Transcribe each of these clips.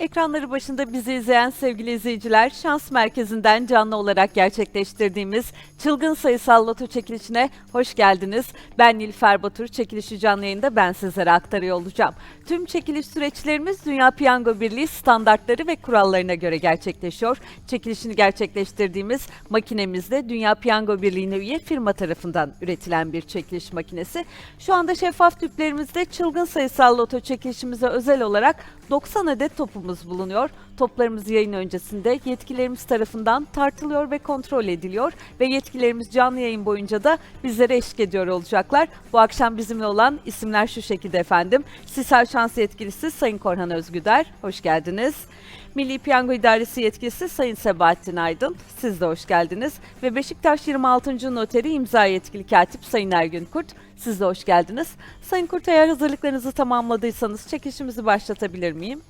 Ekranları başında bizi izleyen sevgili izleyiciler, şans merkezinden canlı olarak gerçekleştirdiğimiz çılgın sayısal loto çekilişine hoş geldiniz. Ben Nilüfer Batur, çekilişi canlı yayında ben sizlere aktarıyor olacağım. Tüm çekiliş süreçlerimiz Dünya Piyango Birliği standartları ve kurallarına göre gerçekleşiyor. Çekilişini gerçekleştirdiğimiz makinemizde Dünya Piyango Birliği'ne üye firma tarafından üretilen bir çekiliş makinesi. Şu anda şeffaf tüplerimizde çılgın sayısal loto çekilişimize özel olarak 90 adet topumuz bulunuyor. Toplarımız yayın öncesinde yetkilerimiz tarafından tartılıyor ve kontrol ediliyor ve yetkilerimiz canlı yayın boyunca da bizlere eşlik ediyor olacaklar. Bu akşam bizimle olan isimler şu şekilde efendim. Sisal Şans Yetkilisi Sayın Korhan Özgüder, hoş geldiniz. Milli Piyango İdaresi Yetkilisi Sayın Sebahattin Aydın, siz de hoş geldiniz. Ve Beşiktaş 26. Noteri İmza Yetkili Katip Sayın Ergün Kurt, siz de hoş geldiniz. Sayın Kurt eğer hazırlıklarınızı tamamladıysanız çekilişimizi başlatabilir miyim?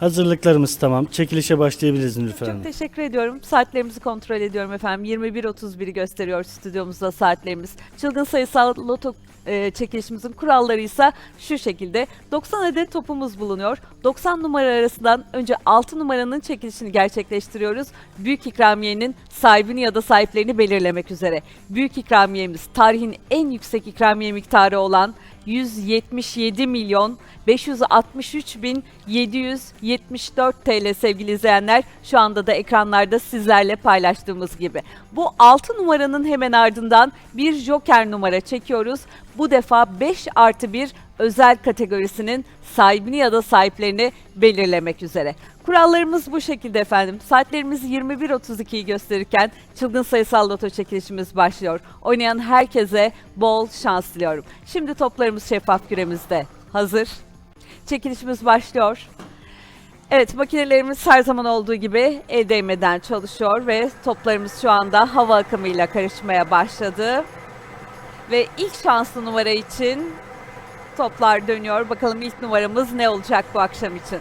Hazırlıklarımız tamam. Çekilişe başlayabiliriz Nilüfer Çok Hanım. teşekkür ediyorum. Saatlerimizi kontrol ediyorum efendim. 21.31'i gösteriyor stüdyomuzda saatlerimiz. Çılgın sayısal loto e, çekilişimizin kuralları ise şu şekilde. 90 adet topumuz bulunuyor. 90 numara arasından önce 6 numaranın çekilişini gerçekleştiriyoruz. Büyük ikramiyenin sahibini ya da sahiplerini belirlemek üzere. Büyük ikramiyemiz tarihin en yüksek ikramiye miktarı olan 177 milyon 563 bin 774 TL sevgili izleyenler şu anda da ekranlarda sizlerle paylaştığımız gibi. Bu 6 numaranın hemen ardından bir joker numara çekiyoruz. Bu defa 5 artı 1 özel kategorisinin sahibini ya da sahiplerini belirlemek üzere. Kurallarımız bu şekilde efendim. Saatlerimiz 21.32'yi gösterirken çılgın sayısal loto çekilişimiz başlıyor. Oynayan herkese bol şans diliyorum. Şimdi toplarımız şeffaf küremizde. Hazır. Çekilişimiz başlıyor. Evet makinelerimiz her zaman olduğu gibi el değmeden çalışıyor ve toplarımız şu anda hava akımıyla karışmaya başladı. Ve ilk şanslı numara için toplar dönüyor. Bakalım ilk numaramız ne olacak bu akşam için?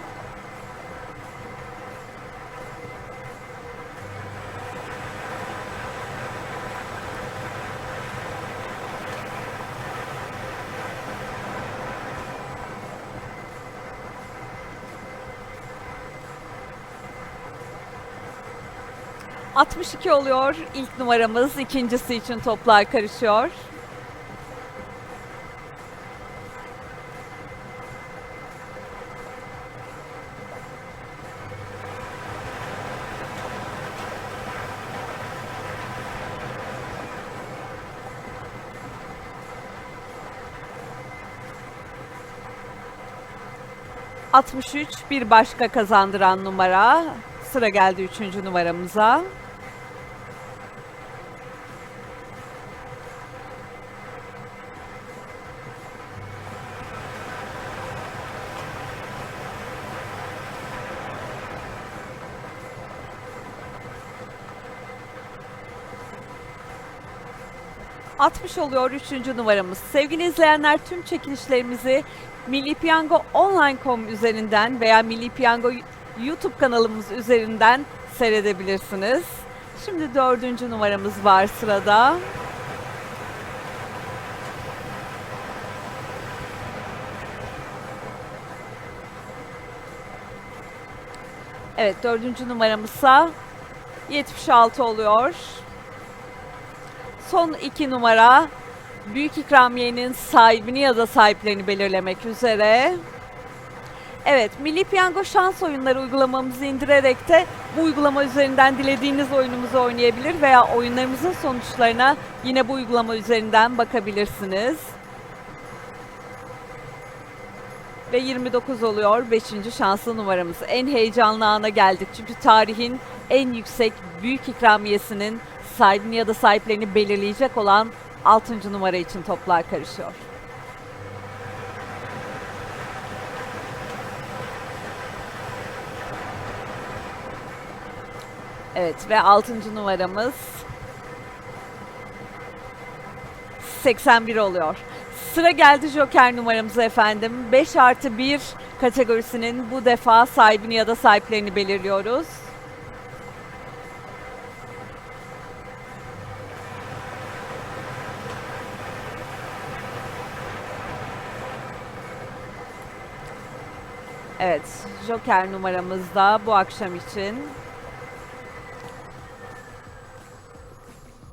...62 oluyor ilk numaramız. ikincisi için toplar karışıyor. ...63 bir başka kazandıran numara. Sıra geldi üçüncü numaramıza. ...60 oluyor üçüncü numaramız. Sevgili izleyenler tüm çekilişlerimizi... ...Milli Piyango Online.com üzerinden veya Milli Piyango YouTube kanalımız üzerinden seyredebilirsiniz. Şimdi dördüncü numaramız var sırada. Evet dördüncü numaramızsa 76 oluyor. Son iki numara büyük ikramiyenin sahibini ya da sahiplerini belirlemek üzere. Evet, Milli Piyango şans oyunları uygulamamızı indirerek de bu uygulama üzerinden dilediğiniz oyunumuzu oynayabilir veya oyunlarımızın sonuçlarına yine bu uygulama üzerinden bakabilirsiniz. Ve 29 oluyor 5. şanslı numaramız. En heyecanlı ana geldik çünkü tarihin en yüksek büyük ikramiyesinin sahibini ya da sahiplerini belirleyecek olan 6. numara için toplar karışıyor. Evet ve 6. numaramız 81 oluyor. Sıra geldi Joker numaramıza efendim. 5 artı 1 kategorisinin bu defa sahibini ya da sahiplerini belirliyoruz. Evet, Joker numaramızda bu akşam için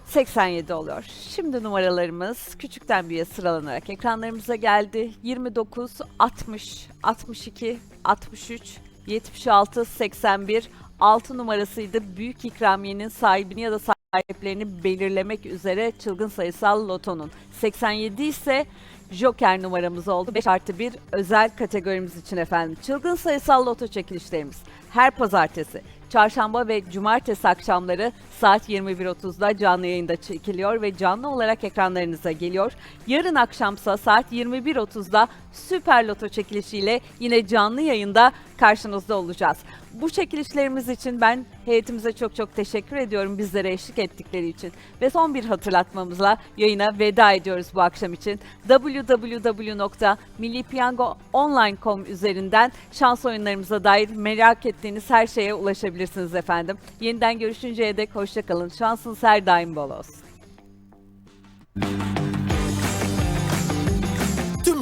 87 oluyor. Şimdi numaralarımız küçükten büyüğe sıralanarak ekranlarımıza geldi. 29, 60, 62, 63, 76, 81, 6 numarasıydı. Büyük ikramiyenin sahibini ya da sahiplerini belirlemek üzere çılgın sayısal lotonun. 87 ise Joker numaramız oldu. 5 artı 1 özel kategorimiz için efendim. Çılgın sayısal loto çekilişlerimiz her pazartesi, çarşamba ve cumartesi akşamları saat 21.30'da canlı yayında çekiliyor ve canlı olarak ekranlarınıza geliyor. Yarın akşamsa saat 21.30'da Süper Loto çekilişiyle yine canlı yayında karşınızda olacağız. Bu çekilişlerimiz için ben heyetimize çok çok teşekkür ediyorum bizlere eşlik ettikleri için. Ve son bir hatırlatmamızla yayına veda ediyoruz bu akşam için. www.millipiyangoonline.com üzerinden şans oyunlarımıza dair merak ettiğiniz her şeye ulaşabilirsiniz efendim. Yeniden görüşünceye dek hoşçakalın. Şansınız her daim bol olsun. Tüm